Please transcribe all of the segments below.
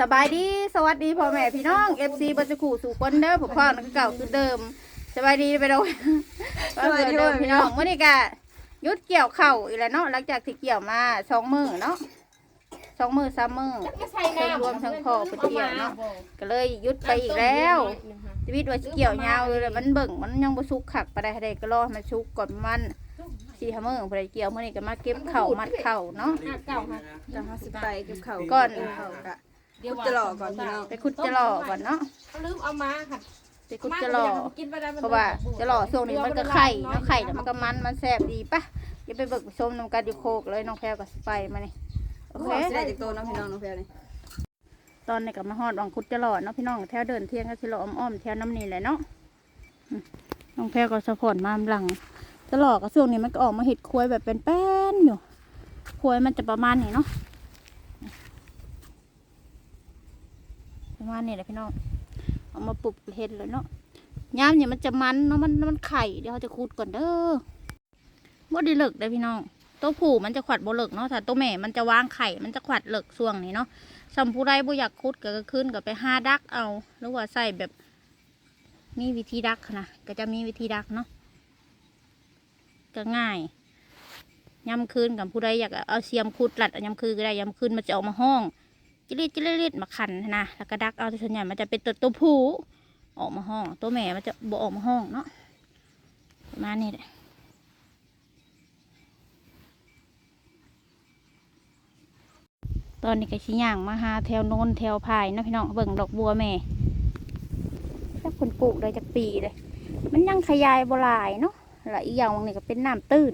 สบายดี สวัสดีพ่อแม่พี่น้อง FC บัจกูสู่คนเด้อผมพ่อนักเก่าคือเดิม สบายดีไปเราสบายดีเดิมพ่อแม่พี่พี่น้น้อองงวันนี้ก็หยุดเกี่ยวเข่าวอีกแล้วเนาะหลังจากที่เกี่ยวมาสองมือเนาะสองมือสามมือเป็นรวมทั้งคอเป็นเกี่ยวเนาะก็เลยหยุดไปอีกแล้วชีวิตว่าสิเกี่ยวยาวเลยมันเบิ่งมันยังบ่สุกขักไปได้ให้ได้ก็รอให้มันสุกก่อนมัน สี่ห้ามือพอได้เกี่ยวมื้อนี้ก็มาเก็บเข่าวมัดเข่าวเนาะเก่าค่ะจะห้าสิบไปเก็บเข่าก่อนเบเข่ากะเดี๋ยวจะหล่อก่อนพี่น้องไปขุดจะหล่อก่อนเนาะลืมเอามาค่ะไปขุดจะหล่อเพราะว่าจะหล่อช่วงนี้มันก็ไข่เนาะไข่แล้วมันก็มันมันแซ่บดีปะอย่าไปเบิกไปชมนำกันอยู่โคกเลยน้องแพรกับสไปมานี่โอโอเคเคสิได้จากตัวน้องพี่น้องน้องแพรนี่ตอนนี้กับมาฮอดวังคุดจะหล่อเนาะพี่น้องแถวเดินเที่ยงก็สิหล่ออ้อมๆแถวน้ำนี่แหละเนาะอืมน้องแพรก็สะพอนมาหลัง จะหล่อก็ช่วงนี้มันก็ออกมาเห็ดควยแบบเป็นแป้นอยู่ควยมันจะประมาณนี้เนาะประมาณนี้แหละพี่น้องเอามาปลุกเห็ดเลยเนาะยามเนี่ยมันจะมันเนาะมันมันไข่เดี๋ยวเขาจะคูดก่อนเด้อบ่ได้เลิกได้พี่น้องตัวผู้มันจะขวัดบ่เลิกเนาะถ้าตัวแม่มันจะวางไข่มันจะขวัดเลิกช่วงนี้เนาะสำผู้ใดบ่อยากคุดก็ขึ้นก็ไปหาดักเอาหรือว่าใส่แบบมีวิธีดักนะก็จะมีวิธีดักเนาะ ก็ง่ายยำคืนกับผู้ใดอยากเอาเสียมคุดหลัดเอายำคืนก็ได้ยำคืนมันจะออกมาห้องจิลิจิลิดมาขันนะแล้วก็ดักเอาส่วนใหญ่มันจะเป็นตัวตัวผู้ออกมาห้อง ตัวแม่มันจะบ่ออกมาห้องเนาะมาณนี้แหละตอนนี้ก็ชิย่างมาหาแถวโน้นแถวพายนะพี่น้องเบิ่งดอกบัวแม่ถ้าคนปลูกได้จากปีเลย มันยังขยายบหลายเนาะ และอีกอย่างนึงนี่ก็เป็นน้ำตื้น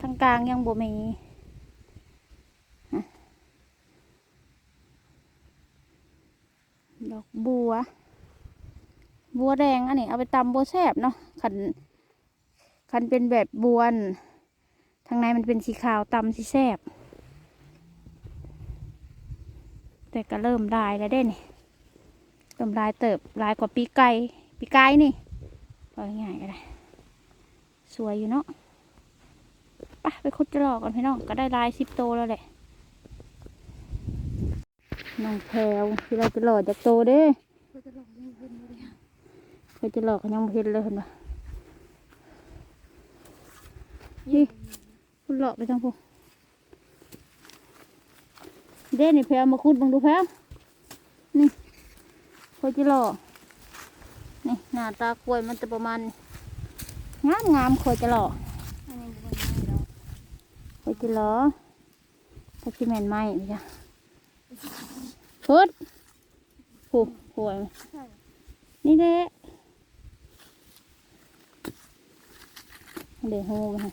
ทางกลางยังบ่มีดอกบัว บัวแดงอันนี้เอาไปตำบัวแซบเนาะคันคันเป็นแบบบวนทางในมันเป็นสีขาวตำสีแซบแต่ก็เริ่มลายแล้วเด้นี่เริ่มลายเติบลายกว่าปีไก่ปีไก่นี่เอาง่ายก็ได้ สวยอยู่เนาะไปไปคุดจะหลอกก่อนพี่น้องก็ได้ลายสิบโตแล้วแหละน้องแพรวที่เราจะหลอกจากโตเด้เคยจะหลอกกันยังบ่เห็นเลยเห็นปะนี่คุณหลอกไปทางพวกเด่นนี่แพรมาคุดบังดูแพรนี่โคจิโร่นี่หน้าตากล้วยมันจะประมาณนี้ งามงามโคจิโร่โคจิโร่ถ้าชิแมนไหมพี่จ้ะพุดผูป่วยนี่แหละเดี๋ยวโหไปให้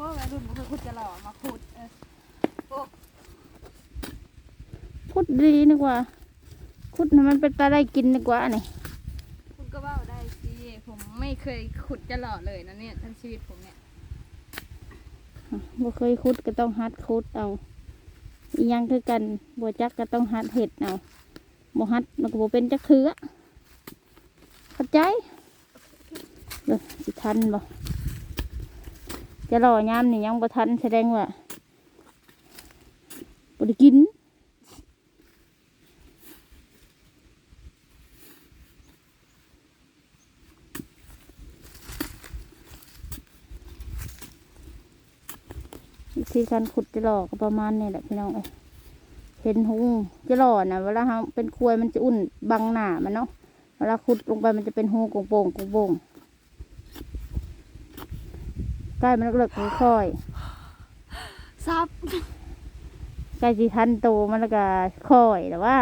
ว่าวัยรุ่นมันคือขุดจะหล่อมาขุดเออพุดดีนึกว่าคุดให้มันเป็นตาได้กินดีกว่านี่ คุณก็ว่าได้สิผมไม่ เคยขุดจะหล่อเลยนะเนี่ยทั้งชีวิตผมเนี่ยบ่เคยคุดก็ต้องหัดคุดเอาอียังคือกันบัวจักก็ต้องหัดเห็ดเอาบ่หัดมันก็บ่เป็นจักเถือเข้าใจเด้อสิทันบ่จะรอยามนี่ยังบ่ทันแสดงว่าบ่ได้กินวิ ธีการขุดจะหลอก็ประมาณนี้แหละพี่น้องเอ้ยเห็นหูจะหล่อนะเวลาเราเป็นควยมันจะอุ่นบังหนามันเนาะเวลาขุดลงไปมันจะเป็นหูโป่งๆโป่งใกล้มันเลิกๆค่อยซับใกล้สิทันโตมันแล้วก็ค่อยแต่ว่า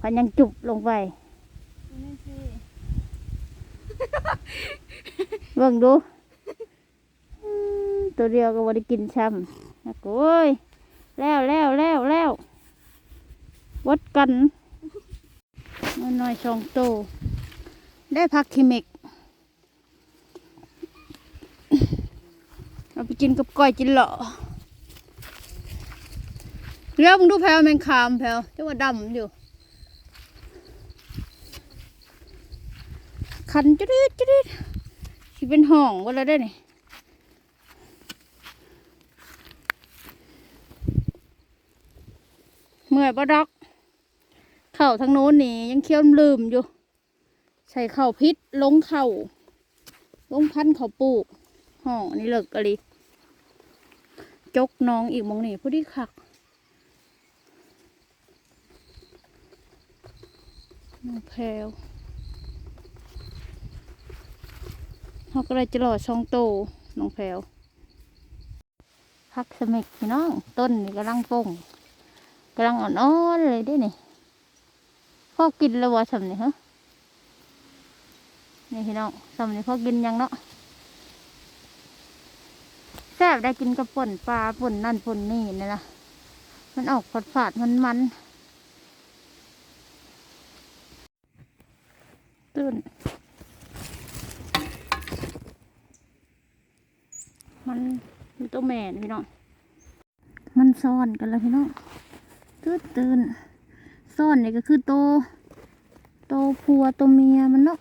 พันยังจุบลงไปเบิ่งดู ตัวเดียวก็บ่ได้กินช้ำ นะโอ้ยแล้วแล้วแล้วแล้ววัดกันน้อยน้อยๆสองโต ได้พักคิมิกเอาไปกินกับก้อยจินเหลาะเรียกมึงดูแพลวแมงคามแพลวเจ้าว่าดำอยู่ คันจุดจุดสิเป็นห้องว่าแล้วได้นี่เมื่อยบ่ดอก เข่าทางโน้นนี่ยังเคี้ยวลืมอยู่ ใส่เข่าพิษลงเข่าลงพันเขาปลูกห้องนนี้เลิกกะลีจกน้องอีกมองนี่ผู้ที่ขักน้องแพรวเขาก็เลยจะหล่อช่องโตน้องแพรวพักสมิกพี่น้อง ต้นนี่กำลังป่ง กำลังอ่อนๆเลยด้วยนี่พ่อกินแล้ววะสำนี่ฮะนี่พี่น้องสำนี่พ่อกินยังเนาะแซ่บได้กินกับป่นปลาป่นนั่นป่นนี่นี่นะมันออกฝาดฝาดมันมันตื่นมันตัวแม่พี่น้องมันซ่อนกันแล้วพี่น้อง ตื่นตื่นซ่อนนี่ก็คือโต โตผัวตัวเมียมันเนาะ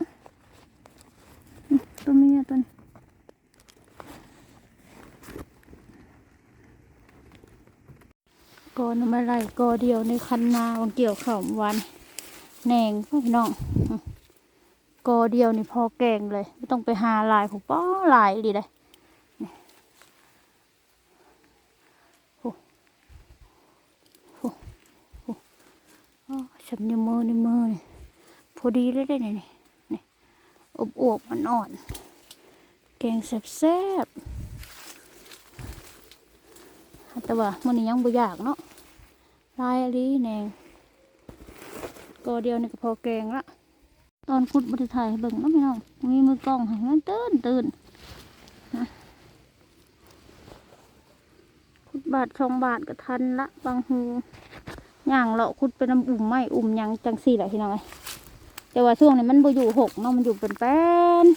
ตัวเมียตัวนี้กอนำอะไรกอเดียวในคันนาวันเกี่ยวข้าวเมื่อวันแหนงพ่อพี่น้องกอเดียวนี่พอแกงเลย ไม่ต้องไปหาลายผมป้อลายดีเลยนี่โอ้โหโอ้โอ้ ฉันในมือในมือนี่พอดีเลยได้นี่นี่อบอวบมันอ่อน แกงแซ่บๆแต่ว่ามันนี้ยังบ่อยากเนาะลายอะไรแนงก็เดียวนี่ก็พอแกงละตอนขุดบริถ่ายเบิ่งเนาะพี่น้องมีมือกล้องให้มันตื่นตื่นนะขุดบาทสองบาทก็ทันละบางหู ย่างเลาะขุดเป็นน้ำอุ่มไม้อุ่มยังจังสี่แหละพี่น้องเอ้แต่ว่าช่วงนี้มันบ่อยู่หกเนาะมันอยู่เป็นแป้น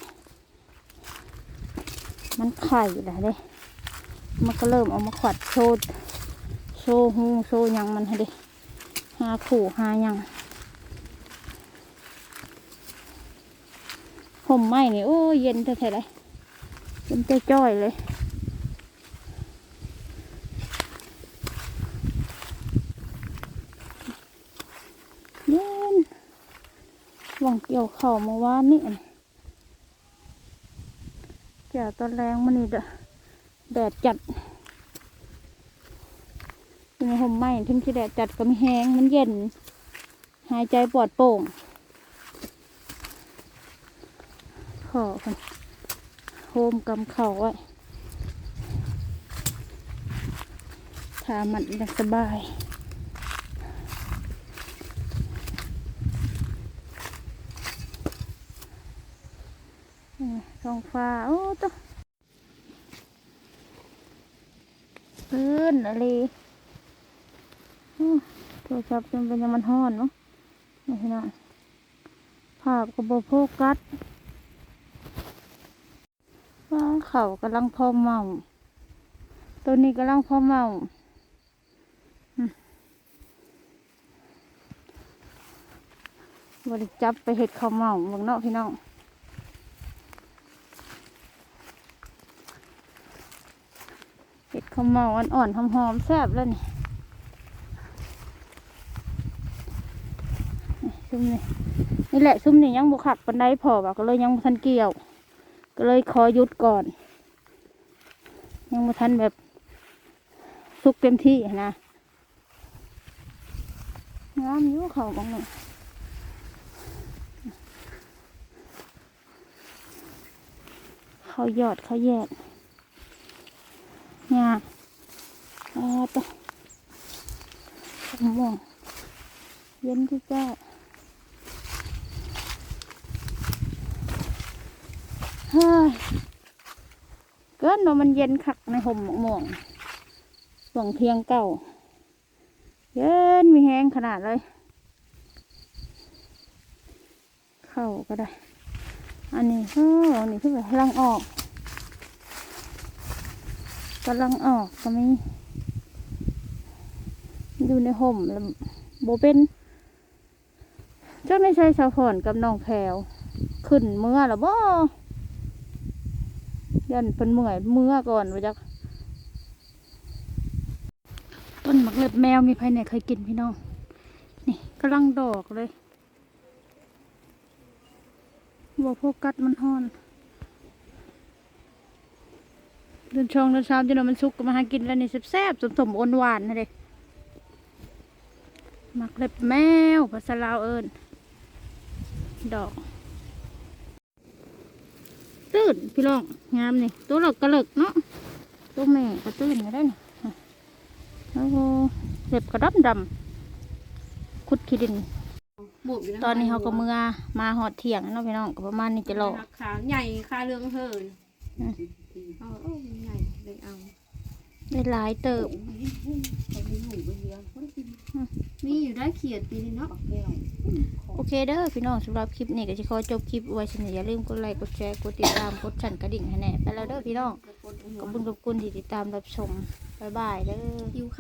มันไข่แหละเด้ มันก็เริ่มเอามาขวัดโชดโชหูโชยังมันให้เด้หาขู่หายังห่มไหม้นี่โอ้ยเย็นเท่าไหร่เลยเย็นจ้อยๆเลย เย็น หวังเกี่ยวเข่าวเมื่านนี่อันเกี่ยวตอนแรงมันนี่ดแดดจัดยู่ในห่มไหม้ถึงที่แดดจัดก็ไม่แห้งมันเย็น หายใจปลอดโปร่งขอกันโฮมกำเข่าไว้ถามันสบาย องฟ้า โอ้ตัวพื้นอะไรอู้โทรศัพท์จนเป็นยังมันห้อนเนาะนี่พี่น้องภาพกระโบโฟกัสว่าเขากำลังพอเมา ตัวนี้กำลังพอเมาอืมบริจับไปเห็ดข้าวเมาเมืองเนาะพี่น้อง เห็ดข้าวเมาอ่อนๆหอมๆแซ่บแล้วนี่นี่ซุ่มนี่นี่แหละซุ่มนี่ยังบุขักปันไดพอว่าก็เลยยังบ่ทันเกี่ยว ก็เลยขอยุดก่อน ยังบ่ทันแบบสุกเต็มที่นะงามอยู่เขาบางหนึ่งเขายอดเขาแยก เนี่ยอ่าตัวม่วงเย็นที่เจ้าเฮ้ยเกินว่ามันเย็นคักในห่มม่วงส่วงเทียงเก่า เย็นมีแห้งขนาดเลย เข้าก็ได้ อันนี้เอออันนี้คือแบบลังออก กำลังออกก็มีอยู่ในห่มแล้วโบเป็นเจ้าไม่ใช่สาวผ่อนกับน้องแพวขึ้นเมื่อหรอบ่ยันเป็นเมื่อยเมื่อก่อนว่าจักต้นหมักเล็บแมวมีภายในเคยกินพี่น้อง นี่กำลังดอกเลยบัวโฟกัสมันห่อน เดินช่องเดินเช้าจนว่ามันสุกก็มาหากินแล้วนี่แซ่บๆสมสมๆอ้นหวานนะเด็กมักเล็บแมวภาษาลาวเอิญดอก ตื่นพี่น้องงามนี่ตัวเลิกกระเลิกเนาะตัวแม่ก็ตื่นมาได้นี่โอ้โหเล็บกระดำดำขุดขี้ดินบุบอยู่ะตอนนี้เขาก็เมื่อมาหอดเที่ยงเนาะพี่น้องก็ประมาณนี้จะรอขาใหญ่ขาเรืองเฮินอืม เอาโอ้ใหญ่เลยเอาได้หลายเติบมีอยู่ได้เขียดปีนี้เนาะโอเคเด้อพี่น้องสำหรับคลิปนี้ก็จะขอจบคลิปไว้ชนิอย่าลืมกดไลค์กดแชร์กดติดตามกดสั่นกระดิ่งให้แน่ไปแล้วเด้อพี่น้องขอบคุณขอบคุณที่ติดตามรับชมบ๊ายบายเด้อ